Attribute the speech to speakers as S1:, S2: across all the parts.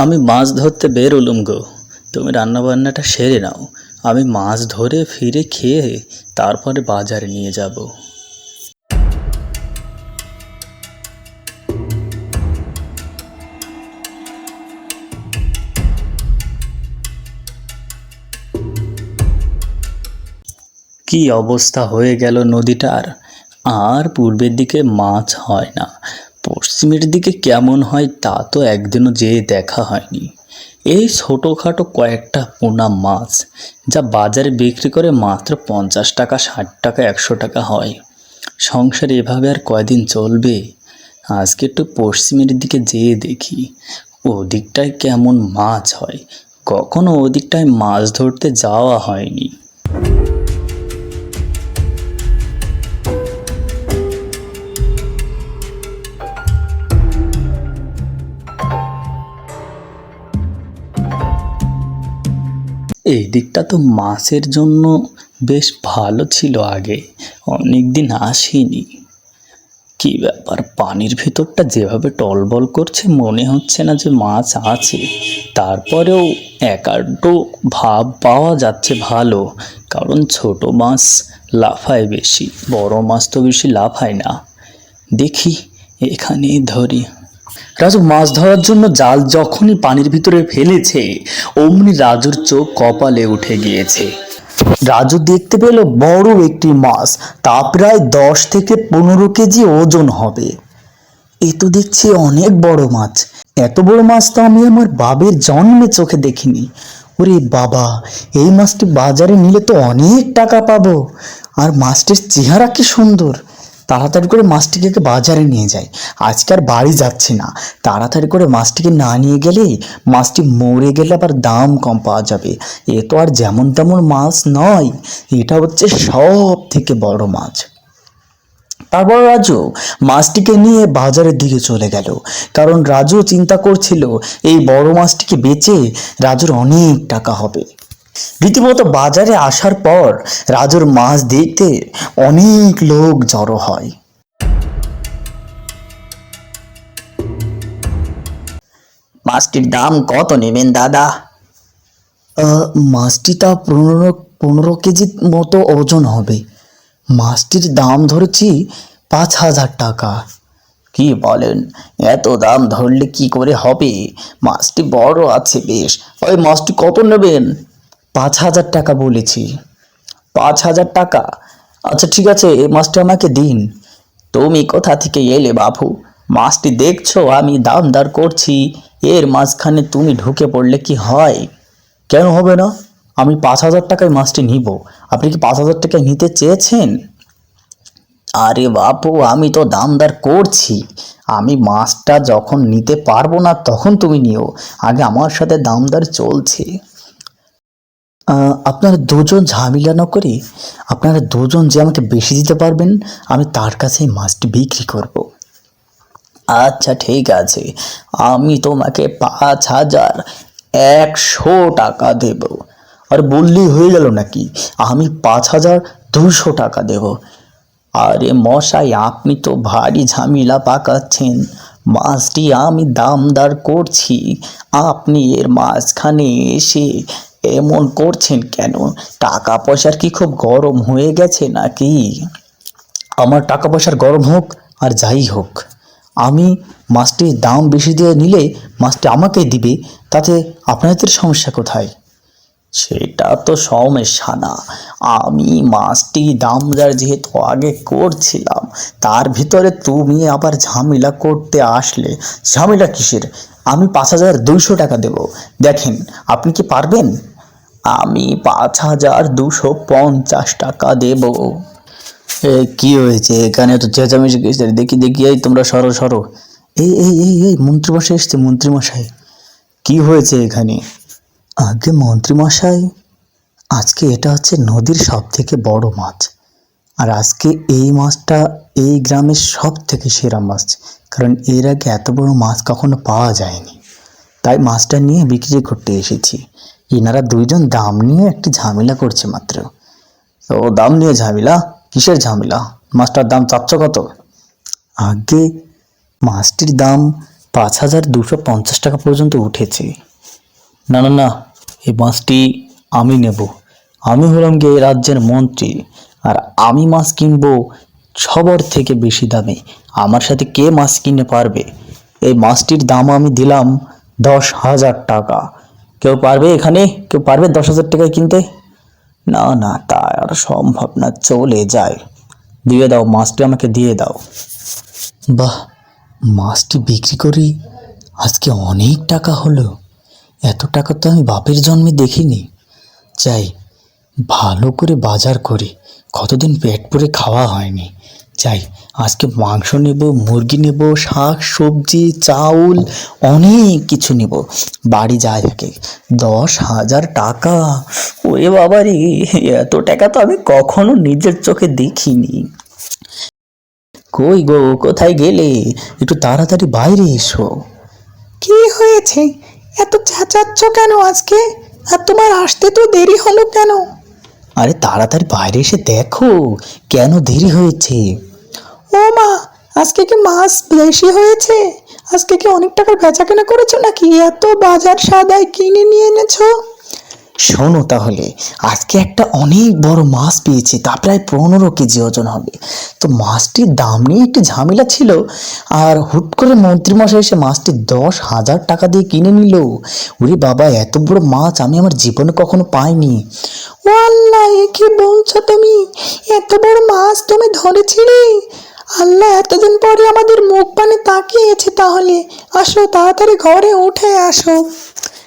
S1: আমি মাছ ধরতে বের বেরোলুম গো। তুমি রান্নাবান্নাটা সেরে নাও। আমি মাছ ধরে ফিরে খেয়ে তারপরে বাজারে নিয়ে যাব। কি অবস্থা হয়ে গেল নদীটার? আর পূর্বের দিকে মাছ হয় না। পশ্চিমের দিকে কেমন হয় তা তো একদিনও যেয়ে দেখা হয়নি। এই ছোটোখাটো কয়েকটা পোনা মাছ, যা বাজারে বিক্রি করে মাত্র পঞ্চাশ টাকা, ষাট টাকা, একশো টাকা হয়। সংসার এভাবে আর কয়দিন চলবে? আজকে একটু পশ্চিমের দিকে যেয়ে দেখি। ওদিকটায় কেমন মাছ হয়? কখনো ওদিকটায় মাছ ধরতে যাওয়া হয়নি। এই দিকটা তো মাছের জন্য বেশ ভালো ছিল আগে। অনেক দিন আসেনি। কি ব্যাপার, পানির ভিতরটা যেভাবে টলবল করছে, মনে হচ্ছে না যে মাছ আছে। তারপরেও একাড্ডো ভাব পাওয়া যাচ্ছে ভালো, কারণ ছোট মাছ লাফায় বেশি, বড় মাছ তো বেশি লাফায় না। দেখি, এখানেই ধরি। রাজু মাছ ধরার জন্য জাল যখনই পানির ভিতরে ফেলেছে, অমনি রাজুর চোখ কপালে উঠে গিয়েছে। রাজু দেখতে পেল বড় একটি মাছ, তা প্রায় দশ থেকে পনেরো কেজি ওজন হবে। এ তো দেখছি অনেক বড় মাছ। এত বড় মাছ তো আমি আমার বাবের জন্মে চোখে দেখিনি। ওরে বাবা, এই মাছটি বাজারে নিলে তো অনেক টাকা পাবো। আর মাছটির চেহারা কি সুন্দর! তাড়াতাড়ি করে মাছটিকে বাজারে নিয়ে যায়। আজকে আর বাড়ি যাচ্ছে না। তাড়াতাড়ি করে মাছটিকে না নিয়ে গেলেই মাছটি মরে গেলে আবার দাম কম পাওয়া যাবে। এ তো আর যেমন তেমন মাছ নয়, এটা হচ্ছে সব থেকে বড় মাছ। তারপর রাজু মাছটিকে নিয়ে বাজারের দিকে চলে গেল। কারণ রাজু চিন্তা করছিল, এই বড় মাছটিকে বেচে রাজুর অনেক টাকা হবে। রীতিমতো বাজারে আসার পর রাজুর মাছ দেখতে অনেক লোক জড়ো হয়। মাছটির দাম কত নেবেন দাদা? মাছটি তা পনেরো পনেরো কেজির মতো ওজন হবে। মাছটির দাম ধরেছি পাঁচ হাজার টাকা। কি বলেন? এত দাম ধরলে কি করে হবে? মাছটি বড় আছে বেশ। ওই মাছটি কত নেবেন? পাঁচ হাজার টাকা বলেছি। পাঁচ হাজার টাকা? আচ্ছা ঠিক আছে, এই মাছটা আমাকে দিন। তুমি কোথা থেকে এলে বাবু মাছটি দেখছ, আমি দাম দর করছি। এর মাঝখানে তুমি ঢুকে পড়লে কি হয়? কেন হবে না? আমি পাঁচ হাজার টাকায় মাছটি নিব। আপনি কি পাঁচ হাজার টাকায় নিতে চেয়েছেন? আরে বাপু, আমি তো দামদার করছি। আমি মাছটা যখন নিতে পারব না, তখন তুমি নিও। আগে আমার সাথে দামদার চলছে। আপনারা দুজন ঝামেলা না করে আপনারা দুজন যে আমাকে বেশি দিতে পারবেন, আমি তার কাছেই মাছটি বিক্রি করব। আচ্ছা ঠিক আছে। আমি তোমাকে পাঁচ হাজার একশো টাকা দেব। আর বললেই হয়ে গেল নাকি? আমি পাঁচ হাজার দুশো টাকা দেব। আরে মশাই, আপনি তো ভারী ঝামেলা পাকাচ্ছেন। মাছটি আমি দামদার করছি। আপনি এর মাঝখানে এসে এমন করছেন কেন? টাকা পয়সার কি খুব গরম হয়ে গেছে নাকি? আমার টাকা পয়সার গরম হোক আর যাই হোক, আমি মাছটির দাম বেশি দিয়ে নিলে মাছটি আমাকে দিবে, তাতে আপনাদের সমস্যা কোথায়? সেটা তো সমস্যা না। আমি মাছটি দামদার যেহেতু আগে করছিলাম, তার ভিতরে তুমি আবার ঝামেলা করতে আসলে। ঝামেলা কিসের? আমি পাঁচ হাজার দুইশো টাকা দেব। দেখেন, আপনি কি পারবেন? আমি পাঁচ হাজার দুশো পঞ্চাশ টাকা দেব। কি হয়েছে? এখানে তো চেঁচামেচি গেছে দেখি দেখি, এই তোমরা সরো সরো। এই এই এই এই, মন্ত্রীমশাই এসছে, মন্ত্রীমশাই। কি হয়েছে এখানে? আগে মন্ত্রীমশাই, আজকে এটা হচ্ছে নদীর সব থেকে বড় মাছ। আর আজকে এই মাছটা এই গ্রামের সব থেকে সেরা মাছ। কারণ এর আগে এত বড় মাছ কখনো পাওয়া যায়নি। তাই মাছটা নিয়ে বিক্রি করতে এসেছি। এনারা দুইজন দাম নিয়ে একটি ঝামেলা করছে মাত্র। তো দাম নিয়ে ঝামেলা? কিসের ঝামেলা? মাছটার দাম চাচ্ছ কত? আগে মাছটির দাম পাঁচ হাজার দুশো পঞ্চাশ টাকা পর্যন্ত উঠেছে। না না না, এই মাছটি আমি নেব। আমি হলাম গিয়ে রাজ্যের মন্ত্রী, আর আমি মাছ কিনবো সবার থেকে বেশি দামে। আমার সাথে কে মাছ কিনতে পারবে? এই মাছটির দাম আমি দিলাম দশ হাজার টাকা। কেউ পারবে এখানে? কেউ পারবে দশ হাজার টাকায় কিনতে? না না, তা আর সম্ভব না, চলে যায়। দিয়ে দাও, মাছটি আমাকে দিয়ে দাও। বাহ, মাছটি বিক্রি করি? আজকে অনেক টাকা হলো। এত টাকা তো আমি বাপের জন্মে দেখিনি। চাই ভালো করে বাজার করি। কতদিন পেট পুরে খাওয়া হয়নি। চাই। আজকে মাংস নেব মুরগি নেব শাক সবজি চাউল অনেক কিছু নেব। বাড়ি যায় থাকে দশ হাজার টাকা। ওরে বাবা রে এত টাকা তো আমি কখনো নিজের চোখে দেখিনি। কই গো কোথায় গেলে? একটু তাড়াতাড়ি বাইরে এসো।
S2: কি হয়েছে? এত চেঁচাচ্ছ কেন আজকে? আর তোমার আসতে তো দেরি হলো কেন?
S1: আরে তাড়াতাড়ি বাইরে এসে দেখো কেন দেরি হয়েছে?
S2: ও মা আজকে কি মাছ বেশি হয়েছে? আজকে কি অনেক টাকার বেচা কেনা করেছ নাকি? এত বাজার সাদায় কিনে নিয়ে এনেছো?
S1: শোনো তাহলে আজকে একটা অনেক বড় মাছ পেয়েছি তা প্রায় পনেরো কেজি ওজন হবে। তো মাছটির দাম নিয়ে একটু ঝামেলা ছিল আর হুট করে মন্ত্রীমশাই এসে মাছটি দশ হাজার টাকা দিয়ে কিনে নিল। ওরে বাবা এত বড় মাছ আমি আমার জীবনে কখনো পাইনি।
S2: ও আল্লাহ এ কি বলছো তুমি? এত বড় মাছ তুমি ধরেছিলে? আল্লাহ, এতদিন পরে আমাদের মুখ পানে তাকিয়েছে তাহলে। আসো, তাড়াতাড়ি ঘরে উঠে আসো।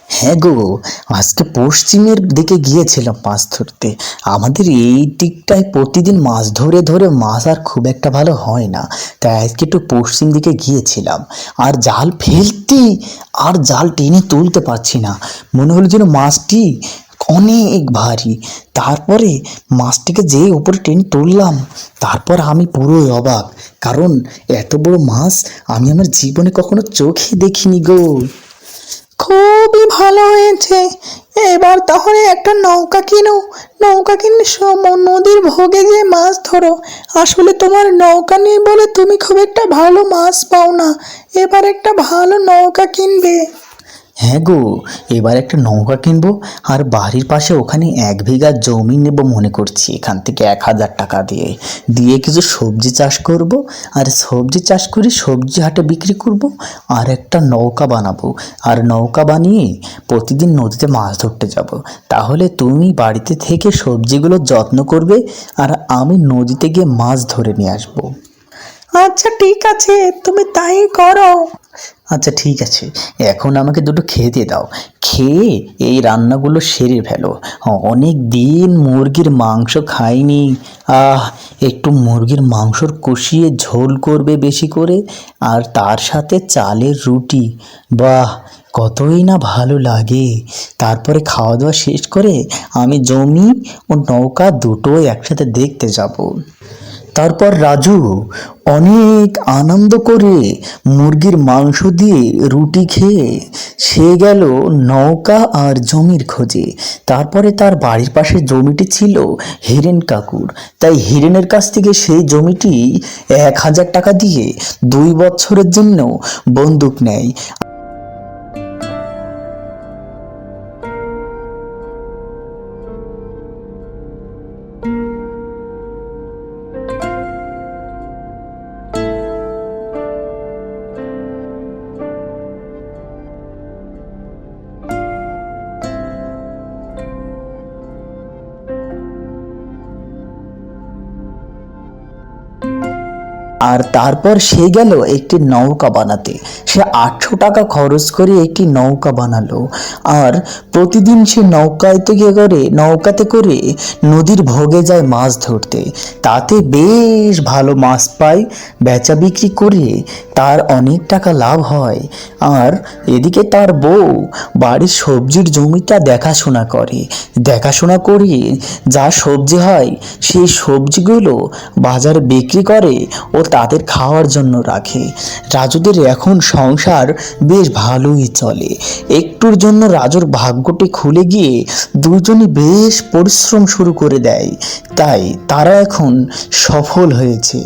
S1: হ্যাঁ গো, আজকে পশ্চিমের দিকে গিয়েছিলাম মাছ ধরতে। আমাদের এই দিকটায় প্রতিদিন মাছ ধরে ধরে মাছ আর খুব একটা ভালো হয় না। তাই আজকে একটু পশ্চিম দিকে গিয়েছিলাম। আর জাল ফেলতে, আর জাল টেনে তুলতে পারছি না। মনে হলো যেন মাছটি অনেক ভারী। তারপরে মাছটিকে যে উপরে টেনে তুললাম, তারপর আমি পুরোই অবাক, কারণ এত বড় মাছ আমি আমার জীবনে কখনো চোখে দেখিনি গো।
S2: খুবই ভালো হয়েছে। এবার তাহলে একটা নৌকা কিনো। নৌকা কিনে নদীর ভোগে যে মাছ ধরো। আসলে তোমার নৌকা নেই বলে তুমি খুব একটা ভালো মাছ পাও না। এবার একটা ভালো নৌকা কিনবে।
S1: হ্যাঁ গো, এবার একটা নৌকা কিনবো আর বাড়ির পাশে ওখানে এক বিঘা জমি নেব মনে করছি, এখান থেকে এক হাজার টাকা দিয়ে। দিয়ে কিছু সবজি চাষ করব আর সবজি চাষ করে সবজি হাটে বিক্রি করব আর একটা নৌকা বানাবো। আর নৌকা বানিয়ে প্রতিদিন নদীতে মাছ ধরতে যাব। তাহলে তুমি বাড়িতে থেকে সবজিগুলো যত্ন করবে আর আমি নদীতে গিয়ে মাছ ধরে নিয়ে আসব।
S2: আচ্ছা ঠিক আছে, তুমি তাই করো।
S1: আচ্ছা ঠিক আছে, এখন আমাকে দুটো খেতে দাও। খেয়ে এই রান্নাগুলো সেরে ফেলো। অনেক দিন মুরগির মাংস খাইনি। আহ, একটু মুরগির মাংসর কষিয়ে ঝোল করবে বেশি করে, আর তার সাথে চালের রুটি। বাহ, কতই না ভালো লাগে। তারপরে খাওয়া দাওয়া শেষ করে আমি জমি ও নৌকা দুটোই একসাথে দেখতে যাব। তারপর রাজু অনেক আনন্দ করে মুরগির মাংস দিয়ে রুটি খেয়ে সে গেল নৌকা আর জমির খোঁজে। তারপরে তার বাড়ির পাশে জমিটি ছিল হিরেন কাকুর। তাই হিরেনের কাছ থেকে সেই জমিটি এক হাজার টাকা দিয়ে দুই বছরের জন্য বন্দুক নেয়। আর তারপর সে গেল একটি নৌকা বানাতে। সে আটশো টাকা খরচ করে একটি নৌকা বানালো। আর প্রতিদিন সে নৌকায় থেকে করে, নৌকাতে করে নদীর ভোগে যায় মাছ ধরতে। তাতে বেশ ভালো মাছ পায়, বেচা বিক্রি করে তার অনেক টাকা লাভ হয়। আর এদিকে তার বউ বাড়ির সবজির জমিটা দেখাশোনা করে। দেখাশোনা করে যা সবজি হয়, সেই সবজিগুলো বাজারে বিক্রি করে ও তাদের খাওয়ার জন্য রাখে। রাজুদের এখন সংসার বেশ ভালোই চলে। একটুর জন্য রাজুর ভাগ্যটি খুলে গিয়ে দুজনই বেশ পরিশ্রম শুরু করে দেয়। তাই তারা এখন সফল হয়েছে।